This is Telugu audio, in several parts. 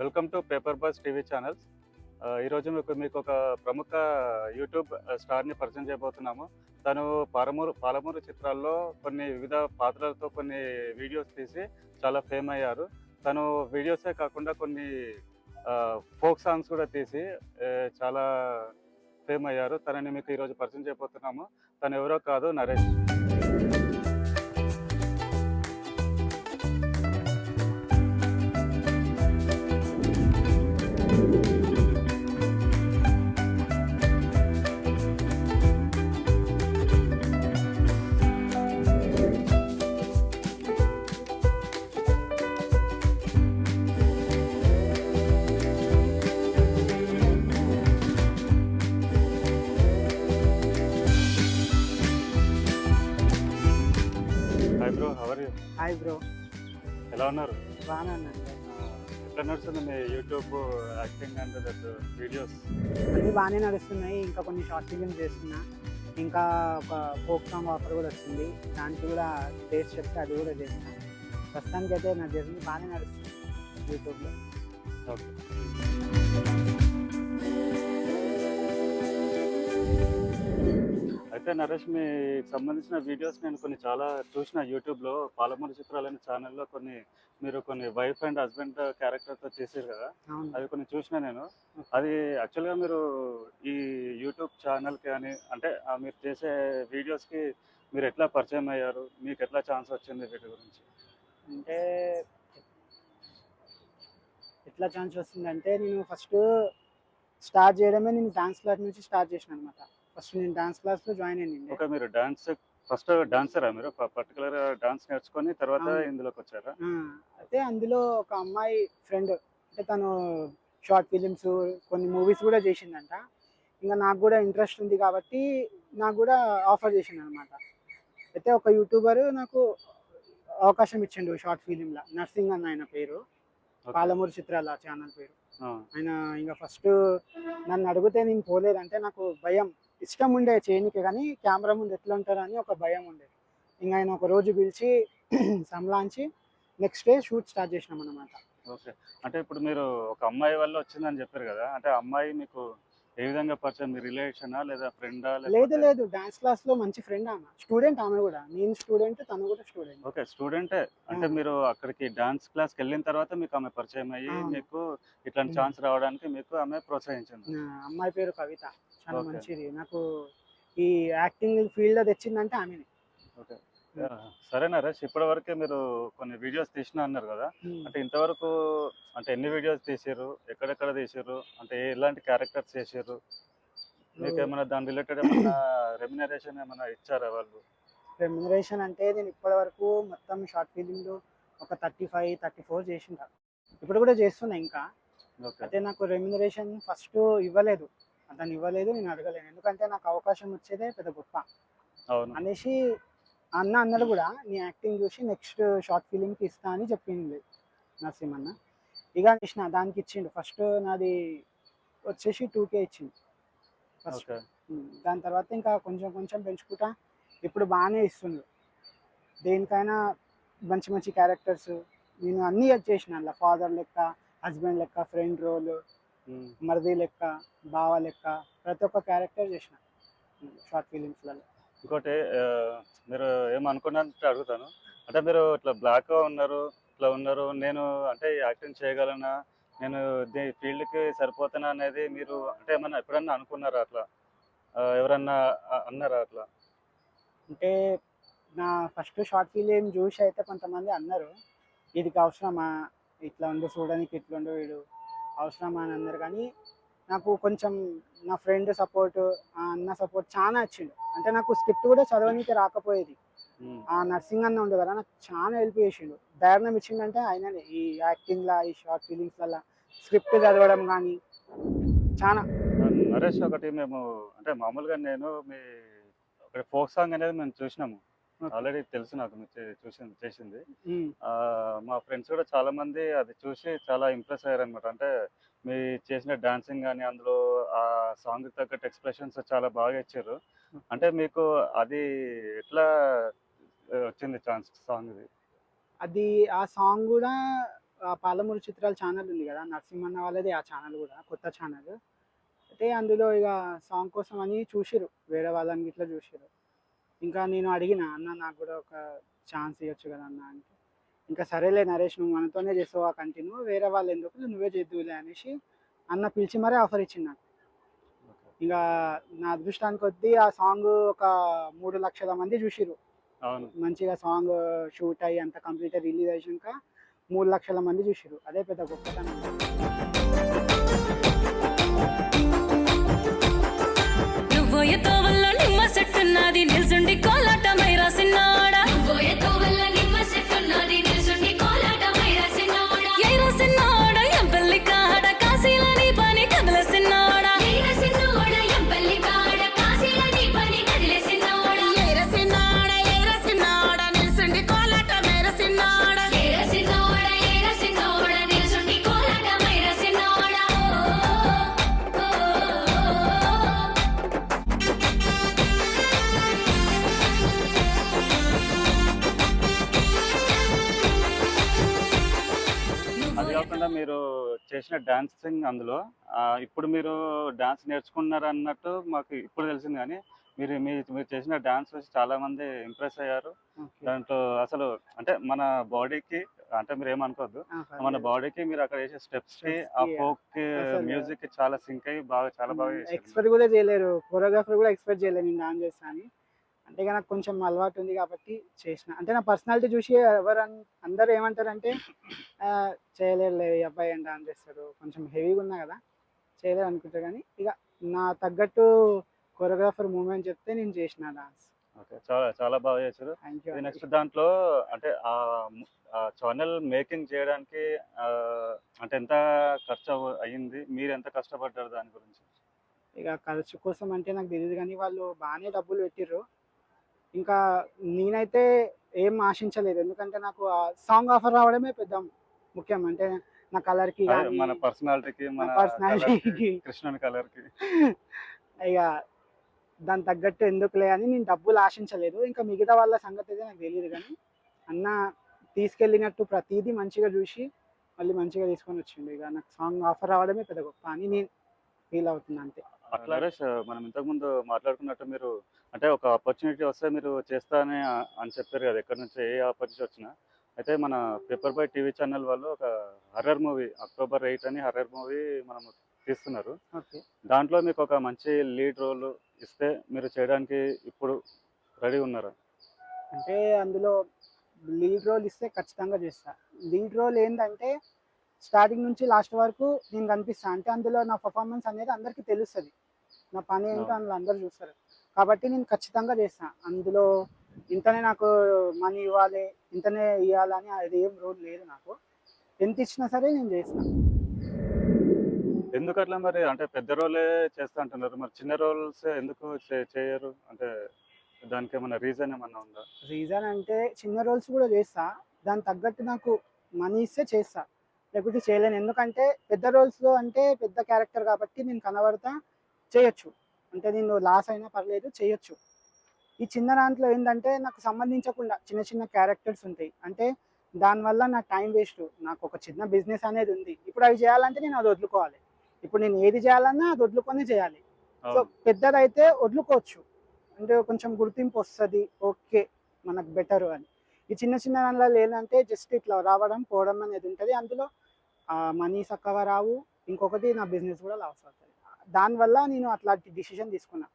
Welcome to paper boys TV channels. ఈరోజు మీకు మీకు ఒక ప్రముఖ యూట్యూబ్ స్టార్ని పరిచయం చేయబోతున్నాము. తను పాలమూరు పాలమూరు చిత్రాల్లో కొన్ని వివిధ పాత్రలతో కొన్ని వీడియోస్ తీసి చాలా ఫేమ్ అయ్యారు. తను వీడియోసే కాకుండా కొన్ని ఫోక్ సాంగ్స్ కూడా తీసి చాలా ఫేమ్ అయ్యారు. తనని మీకు ఈరోజు పరిచయం చేయబోతున్నాము. తను ఎవరో కాదు నరేష్. ఎలా ఉన్నారు? బాగానే ఉన్నాను ఎట్లా నడుస్తుంది మీ YouTube acting and that videos? అన్నీ బాగానే నడుస్తున్నాయి. ఇంకా కొన్ని షార్ట్ ఫిలిమ్స్ చేస్తున్నా. ఇంకా ఒక ఫోక్ సాంగ్ ఆఫర్ కూడా వస్తుంది దానికి కూడా డేట్స్ చెప్తే అది కూడా చేస్తాను ప్రస్తుతానికి అయితే నా జర్నీ బాగానే నడుస్తుంది యూట్యూబ్లో. ఓకే. అయితే నరేష్ మీకు సంబంధించిన వీడియోస్ నేను కొన్ని చాలా చూసిన యూట్యూబ్లో పాలమూరు చిత్రాలనే ఛానల్లో కొన్ని మీరు కొన్ని వైఫ్ అండ్ హస్బెండ్ క్యారెక్టర్తో చేసారు కదా? అవి కొన్ని చూసిన నేను. అది యాక్చువల్గా మీరు ఈ యూట్యూబ్ ఛానల్కి కానీ అంటే మీరు చేసే వీడియోస్కి మీరు ఎట్లా పరిచయం అయ్యారు? మీకు ఎట్లా ఛాన్స్ వచ్చింది వీటి గురించి? అంటే ఎట్లా ఛాన్స్ వస్తుందంటే నేను ఫస్ట్ స్టార్ట్ చేయడమే నేను డాన్స్ క్లాస్ నుంచి స్టార్ట్ చేసిన అనమాట. ఫస్ట్ నేను డాన్స్ క్లాస్లో జాయిన్ అయ్యింది ఓకే మీరు డాన్స్ ఫస్ట్ డాన్సరా మీరు? పర్టికులర్ డాన్స్ నేర్చుకొని తర్వాత. ఇందులోకి వచ్చారా? అయితే అందులో ఒక అమ్మాయి ఫ్రెండ్ అంటే తను షార్ట్ ఫిలిమ్స్ కొన్ని మూవీస్ కూడా చేసిందంట. ఇంకా నాకు కూడా ఇంట్రెస్ట్ ఉంది కాబట్టి నాకు కూడా ఆఫర్ చేసింది అనమాట అయితే ఒక యూట్యూబర్ నాకు అవకాశం ఇచ్చిండు షార్ట్ ఫిలింలో. నర్సింగ్ అన్న ఆయన పేరు. పాలమూరు చిత్రాల ఛానల్ పేరు. ఆయన ఇంకా ఫస్ట్ నన్ను అడిగితే నేను పోలేదంటే నాకు భయం. ఇష్టం ఉండే చేయనికి కానీ కెమెరా ముందు ఎట్లా ఉంటారు అని ఒక భయం ఉండే ఇంకా ఆయన ఒక రోజు పిలిచి సంలాంచి నెక్స్ట్ డే షూట్ స్టార్ట్ చేసినాం అనమాట ఓకే. అంటే ఇప్పుడు మీరు ఒక అమ్మాయి వల్ల వచ్చిందని చెప్పారు కదా అంటే ఆ అమ్మాయి మీకు ఏ విధంగా పరిచయం? మీ రిలేషనా లేదా ఫ్రెండా లేదు లేదు. డాన్స్ క్లాస్లో మంచి ఫ్రెండ్ ఆమె. స్టూడెంట్ ఆమె కూడా. నేను స్టూడెంట్ తను కూడా స్టూడెంట్. ఓకే. స్టూడెంటే? అంటే. మీరు అక్కడికి డాన్స్ క్లాస్కి వెళ్ళిన తర్వాత మీకు ఆమె పరిచయం అయ్యి. మీకు ఇట్లాంటి. ఛాన్స్ రావడానికి మీకు ఆమె ప్రోత్సహించింది. అమ్మాయి పేరు కవిత. చాలా. మంచిది. నాకు ఈ యాక్టింగ్ ఫీల్డ్ తెచ్చిందంటే ఆమెనే. ఓకే. సరే నరేష్ ఇప్పటి వరకే మీరు కొన్ని వీడియోస్ తీసిన అన్నారు కదా. అంటే ఇంతవరకు అంటే ఎన్ని వీడియోస్ తీసారు ఎక్కడెక్కడ తీసారు అంటే ఎలాంటి క్యారెక్టర్స్ చేసారు మీకు ఏమైనా దాని రిలేటెడ్ ఏమైనా రెమ్యునరేషన్ ఏమైనా ఇచ్చారా వాళ్ళు? రెమ్యునరేషన్ అంటే నేను ఇప్పటి వరకు మొత్తం షార్ట్ ఫిలింలు ఒక థర్టీ ఫైవ్ థర్టీ ఫోర్ చేసిన ఇప్పుడు కూడా చేస్తున్నా ఇంకా. అయితే నాకు రెమ్యునరేషన్ ఫస్ట్ ఇవ్వలేదు. అతను ఇవ్వలేదు నేను అడగలేను ఎందుకంటే నాకు అవకాశం వచ్చేదే పెద్ద గొప్ప. అవును. అనేసి అన్న అన్నలు కూడా నీ యాక్టింగ్ చూసి నెక్స్ట్ షార్ట్ ఫిలింకి ఇస్తా అని చెప్పింది నరసింహన్న. ఇక ఇచ్చిన దానికి ఇచ్చిండు. ఫస్ట్ నాది వచ్చేసి టూ కే ఇచ్చింది ఫస్ట్ దాని తర్వాత ఇంకా కొంచెం కొంచెం పెంచుకుంటా ఇప్పుడు బాగానే ఇస్తుండ్రు దేనికైనా మంచి మంచి క్యారెక్టర్స్ నేను అన్నీ చేసిన అలా ఫాదర్ లెక్క హస్బెండ్ లెక్క ఫ్రెండ్ రోల్. మరిది లెక్క బావ లెక్క ప్రతి ఒక్క క్యారెక్టర్ చేసిన. షార్ట్ ఫిలిమ్స్లలో ఇంకోటి మీరు ఏమనుకున్నారంటే అడుగుతాను. అంటే మీరు ఇట్లా బ్లాక్గా ఉన్నారు ఇట్లా ఉన్నారు నేను అంటే యాక్టింగ్ చేయగలనా నేను దీ ఫీల్డ్కి సరిపోతానా అనేది మీరు అంటే ఏమన్నా ఎప్పుడన్నా అనుకున్నారా అట్లా? ఎవరన్నా అన్నారా అట్లా? అంటే నా ఫస్ట్ షార్ట్ ఫిలిం చూసి అయితే కొంతమంది అన్నారు ఇది అవసరమా? ఇట్లా ఉండు చూడడానికి ఇట్లా ఉండు వీడు అవసరమా? అని అన్నారు. కానీ నాకు కొంచెం నా ఫ్రెండ్ సపోర్ట్ అన్న సపోర్ట్ చాలా వచ్చిండు అంటే నాకు స్క్రిప్ట్ కూడా చదవడానికి రాకపోయేది. ఆ నర్సింగ్ అన్న ఉండే కదా నాకు చాలా హెల్ప్ చేసిండు ధైర్యం ఇచ్చిండంటే ఆయననే ఈ యాక్టింగ్లా ఈ షార్ట్ ఫిలిమ్స్లలో స్క్రిప్ట్ చదవడం కానీ చాలా నరేష్ ఒకటి మేము అంటే మామూలుగా నేను మీ ఒకటి ఫోక్ సాంగ్ అనేది మేము చూసినాము. ఆల్రెడీ తెలుసు నాకు చూసింది చేసింది. మా ఫ్రెండ్స్ కూడా చాలా మంది అది చూసి చాలా ఇంప్రెస్ అయ్యారు అనమాట అంటే మీ చేసిన డాన్సింగ్ కానీ అందులో ఆ సాంగ్ తగ్గట్టు ఎక్స్ప్రెషన్స్ చాలా బాగా ఇచ్చారు. అంటే మీకు అది ఎట్లా వచ్చింది ఛాన్స్ సాంగ్ ఇది? అది ఆ సాంగ్ కూడా పాలమూరు చిత్రాల ఛానల్ ఉంది కదా నరసింహన్న వాళ్ళది ఆ ఛానల్ కూడా కొత్త ఛానల్. అయితే అందులో ఇక సాంగ్ కోసం అని చూసిరు వేరే వాళ్ళని ఇట్లా చూసిరు ఇంకా నేను అడిగిన అన్న నాకు కూడా ఒక ఛాన్స్ ఇవ్వచ్చు కదా అన్న అంటే ఇంకా సరేలే నరేష్ నువ్వు మనతోనే చేస్తావు ఆ కంటిన్యూ? వేరే వాళ్ళు ఎందుకు నువ్వే చేద్దువులే అనేసి అన్న పిలిచి మరీ ఆఫర్ ఇచ్చింది నాకు. ఇక నా అదృష్టానికి కొద్దీ ఆ సాంగ్ ఒక మూడు లక్షల మంది చూసిరు మంచిగా సాంగ్ షూట్ అయ్యి అంత కంప్లీట్ రిలీజ్ అయ్యాక మూడు లక్షల మంది చూసిరు అదే పెద్ద గొప్పతనం. చేసిన డాన్సింగ్ అందులో. ఇప్పుడు మీరు డాన్స్ నేర్చుకున్నారు అన్నట్టు మాకు ఇప్పుడు తెలిసింది కానీ మీరు మీరు చేసిన డాన్స్ వచ్చి చాలా మంది ఇంప్రెస్ అయ్యారు. దాంట్లో అసలు అంటే మన బాడీకి అంటే మీరు ఏమనుకోవద్దు ఆ, మన. బాడీకి మీరు అక్కడ చేసే స్టెప్స్కి ఆ ఫోక్కి మ్యూజిక్కి చాలా సింక్ అయ్యి బాగా చాలా బాగా ఎక్స్పెక్ట్ కూడా చేయలేరు. కొరియోగ్రాఫర్ కూడా ఎక్స్పెక్ట్ చేయలేరు నేను డాన్స్ చేస్తా అని. అంటే ఇక నాకు కొంచెం అలవాటు ఉంది కాబట్టి చేసిన. అంటే నా పర్సనాలిటీ చూసి ఎవరు అందరూ ఏమంటారంటే "ఆ, చేయలేరులే ఈ అబ్బాయి అని డాన్స్ చేస్తాడు. కొంచెం హెవీగా ఉన్నా కదా చేయలేరు అనుకుంటారు కానీ ఇక నా తగ్గట్టు కొరియోగ్రాఫర్ మూమెంట్ చెప్తే నేను చేసిన డాన్స్ ఓకే. చాలా చాలా బాగా చేశారు. థ్యాంక్ యూ నెక్స్ట్ దాంట్లో అంటే ఆ ఛానల్ మేకింగ్ చేయడానికి అంటే ఎంత ఖర్చు అయ్యింది? మీరు ఎంత కష్టపడ్డారు దాని గురించి? ఇక ఖర్చు కోసం అంటే నాకు తెలియదు కానీ వాళ్ళు బాగానే డబ్బులు పెట్టిర్రు. ఇంకా నేనైతే ఏం ఆశించలేదు. ఎందుకంటే నాకు ఆ సాంగ్ ఆఫర్ రావడమే పెద్ద ముఖ్యం. అంటే నా కలర్కి అదే కానీ మన పర్సనాలిటీకి మన కి. కృష్ణుని కలర్కి ఇక దాని తగ్గట్టు ఎందుకులే అని నేను డబ్బులు ఆశించలేదు. ఇంకా మిగతా వాళ్ళ సంగతి అయితే నాకు తెలియదు కానీ అన్న తీసుకెళ్ళినట్టు ప్రతిదీ మంచిగా చూసి మళ్ళీ మంచిగా తీసుకొని వచ్చిండు. ఇక నాకు సాంగ్ ఆఫర్ రావడమే పెద్ద గొప్ప అని నేను ఫీల్ అవుతున్నా అంతే. అట్లా నరేష్ మనం ఇంతకు ముందు మాట్లాడుకున్నట్టు మీరు అంటే ఒక ఆపర్చునిటీ వస్తే మీరు చేస్తానే అని చెప్పారు కదా ఎక్కడి నుంచి ఏ ఆపర్చునిటీ వచ్చినా. అయితే మన పేపర్ బాయ్ టీవీ ఛానల్ వాళ్ళు ఒక హర్రర్ మూవీ అక్టోబర్ ఎయిట్ అని హర్రర్ మూవీ మనం తీస్తున్నారు. దాంట్లో మీకు ఒక మంచి లీడ్ రోల్ ఇస్తే మీరు చేయడానికి ఇప్పుడు రెడీ ఉన్నారా? అంటే అందులో లీడ్ రోల్ ఇస్తే ఖచ్చితంగా చేస్తా. లీడ్ రోల్ ఏంటంటే స్టార్టింగ్ నుంచి లాస్ట్ వరకు నేను కనిపిస్తా. అంటే అందులో నా పర్ఫార్మెన్స్ అనేది అందరికీ తెలుస్తుంది. నా పని ఏంటో అందులో అందరు చూస్తారు. కాబట్టి నేను ఖచ్చితంగా చేస్తా. అందులో ఇంతనే నాకు మనీ ఇవ్వాలి ఇంతనే ఇవ్వాలని అది ఏం రూల్ లేదు నాకు. ఎంత ఇచ్చినా సరే నేను చేస్తాను ఎందుకు అట్లా మరి? అంటే పెద్ద రోలే చేస్తా అంటున్నారు. మరి చిన్న రోల్స్ ఎందుకు చేయరు? అంటే దానికి ఏమైనా రీజన్ ఏమన్నా ఉందా? రీజన్ అంటే చిన్న రోల్స్ కూడా చేస్తా. దాని తగ్గట్టు నాకు మనీ ఇస్తే చేస్తా. లేకపోతే చేయలేను. ఎందుకంటే పెద్ద రోల్స్లో అంటే పెద్ద క్యారెక్టర్ కాబట్టి నేను కనబడతా చేయొచ్చు. అంటే నేను లాస్ అయినా పర్లేదు చేయొచ్చు. ఈ చిన్న దాంట్లో ఏంటంటే నాకు సంబంధించకుండా చిన్న చిన్న క్యారెక్టర్స్ ఉంటాయి. అంటే దానివల్ల నా టైం వేస్ట్ నాకు ఒక చిన్న బిజినెస్ అనేది ఉంది. ఇప్పుడు అవి చేయాలంటే నేను అది వదులుకోవాలి. ఇప్పుడు నేను ఏది చేయాలన్నా అది వదులుకొని చేయాలి. సో. పెద్దదైతే వదులుకోవచ్చు. అంటే కొంచెం గుర్తింపు వస్తుంది ఓకే మనకు బెటర్ అని. ఈ చిన్న చిన్న దానిలో ఏంటంటే జస్ట్ ఇట్లా రావడం పోవడం అనేది ఉంటుంది. అందులో మనీ చక్కగా రావు ఇంకొకటి నా బిజినెస్ కూడా లాస్ అవుతుంది. దానివల్ల నేను అట్లాంటి డిసిషన్ తీసుకున్నా.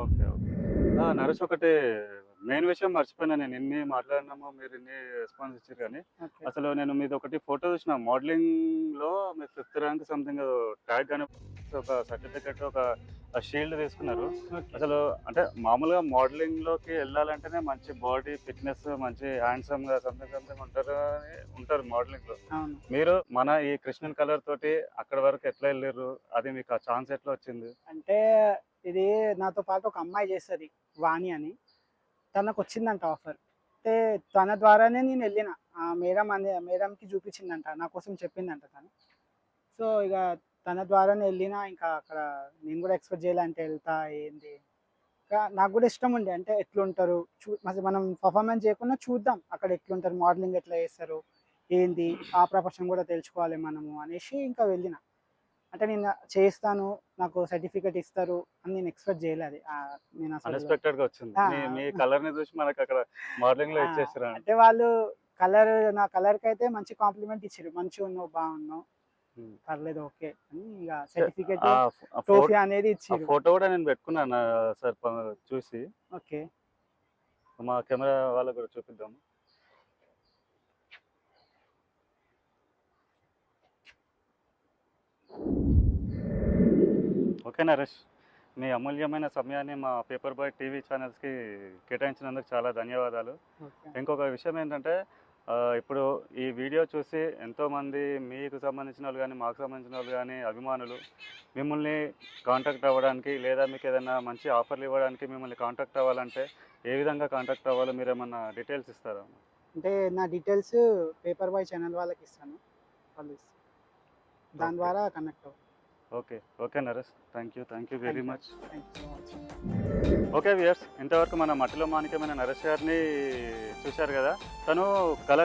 Okay okay. ఆ, నరేష్ మెయిన్ విషయం మర్చిపోయినా నేను ఎన్ని మాట్లాడినామో మీరు ఎన్ని రెస్పాన్స్ ఇచ్చారు కానీ అసలు నేను మీది ఒకటి ఫోటో చూసిన మోడలింగ్లో మీరు ఫిఫ్త్ ర్యాంక్ సంథింగ్ ట్యాగ్ అని ఒక సర్టిఫికెట్ ఒక షీల్డ్ తీసుకున్నారు. అసలు అంటే మామూలుగా మోడలింగ్లోకి వెళ్ళాలంటేనే మంచి బాడీ ఫిట్నెస్ మంచి హ్యాండ్సమ్గా సంథింగ్ సంథింగ్ ఉంటారు అని ఉంటారు మోడలింగ్లో. మీరు మన ఈ కృష్ణన్ కలర్ తోటి అక్కడ వరకు ఎట్లా వెళ్ళారు? అది మీకు ఆ ఛాన్స్ ఎట్లా వచ్చింది? అంటే ఇది నాతో పాటు ఒక అమ్మాయి చేస్తుంది వాణి అని. తనకు వచ్చిందంట ఆఫర్. అయితే తన ద్వారానే నేను వెళ్ళిన. మేడం అనే మేడంకి చూపించిందంట నా కోసం చెప్పిందంట తను. సో ఇక తన ద్వారానే వెళ్ళిన ఇంకా అక్కడ నేను కూడా ఎక్స్పెక్ట్ చేయాలంటే వెళ్తా ఏంది? ఇంకా నాకు కూడా ఇష్టం ఉండే. అంటే ఎట్లుంటారు? చూ మనం పర్ఫార్మెన్స్ చేయకుండా చూద్దాం. అక్కడ ఎట్లుంటారు? మోడలింగ్ ఎట్లా చేస్తారు? ఏంది? ఆ ప్రపంచం కూడా తెలుసుకోవాలి మనము అనేసి ఇంకా వెళ్ళిన. అంటే నేను చేస్తాను నాకు సర్టిఫికెట్ ఇస్తారు అని నేను ఎక్స్పెక్ట్ చేయలేదు నేను అన్ఎక్స్పెక్టెడ్గా వచ్చింది. మీ కలర్ని చూసి మనకి అక్కడ మోడలింగ్లో ఆ, ఇచ్చేసారు? అంటే వాళ్ళు కలర్ నా కలర్కి అయితే మంచి కాంప్లిమెంట్ ఇచ్చారు. మంచిగా ఉన్నావు బాగున్నావు. పర్లేదు ఓకే అని ఇక సర్టిఫికెట్ ట్రోఫీ అనేది ఆ ఇచ్చారు. ఫోటో కూడా నేను పెట్టుకున్నాను సార్ చూసి. ఓకే. మా కెమెరా వాళ్ళకు కూడా చూపిద్దాము. ఓకే నరేష్ మీ అమూల్యమైన సమయాన్ని మా పేపర్ బాయ్ టీవీ ఛానల్స్కి కేటాయించినందుకు చాలా ధన్యవాదాలు. ఇంకొక విషయం ఏంటంటే ఇప్పుడు ఈ వీడియో చూసి ఎంతోమంది మీకు సంబంధించిన వాళ్ళు కానీ మాకు సంబంధించిన వాళ్ళు కానీ అభిమానులు మిమ్మల్ని కాంటాక్ట్ అవ్వడానికి లేదా మీకు ఏదైనా మంచి ఆఫర్లు ఇవ్వడానికి మిమ్మల్ని కాంటాక్ట్ అవ్వాలంటే ఏ విధంగా కాంటాక్ట్ అవ్వాలో మీరు ఏమన్నా డీటెయిల్స్ ఇస్తారా? అంటే నా డీటెయిల్స్ పేపర్ బాయ్ ఛానల్ వాళ్ళకి ఇస్తాను. వాళ్ళు దాని. ద్వారా connect okay okay Naresh thank you thank you very much okay viewers ఇంతవరకు మన మట్టిలో మాణిక్యమైన నరేష్ గారిని చూశారు కదా? తను కళ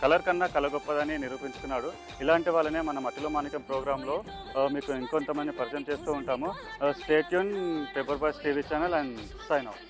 కలర్ కన్నా కళ గొప్పదని నిరూపించుకున్నాడు. ఇలాంటి వాళ్ళనే మన మట్టిలో మాణిక్యం ప్రోగ్రాంలో మీకు ఇంకొంతమంది పరిచయం చేస్తూ ఉంటాము. Stay tuned paper boys TV channel and sign out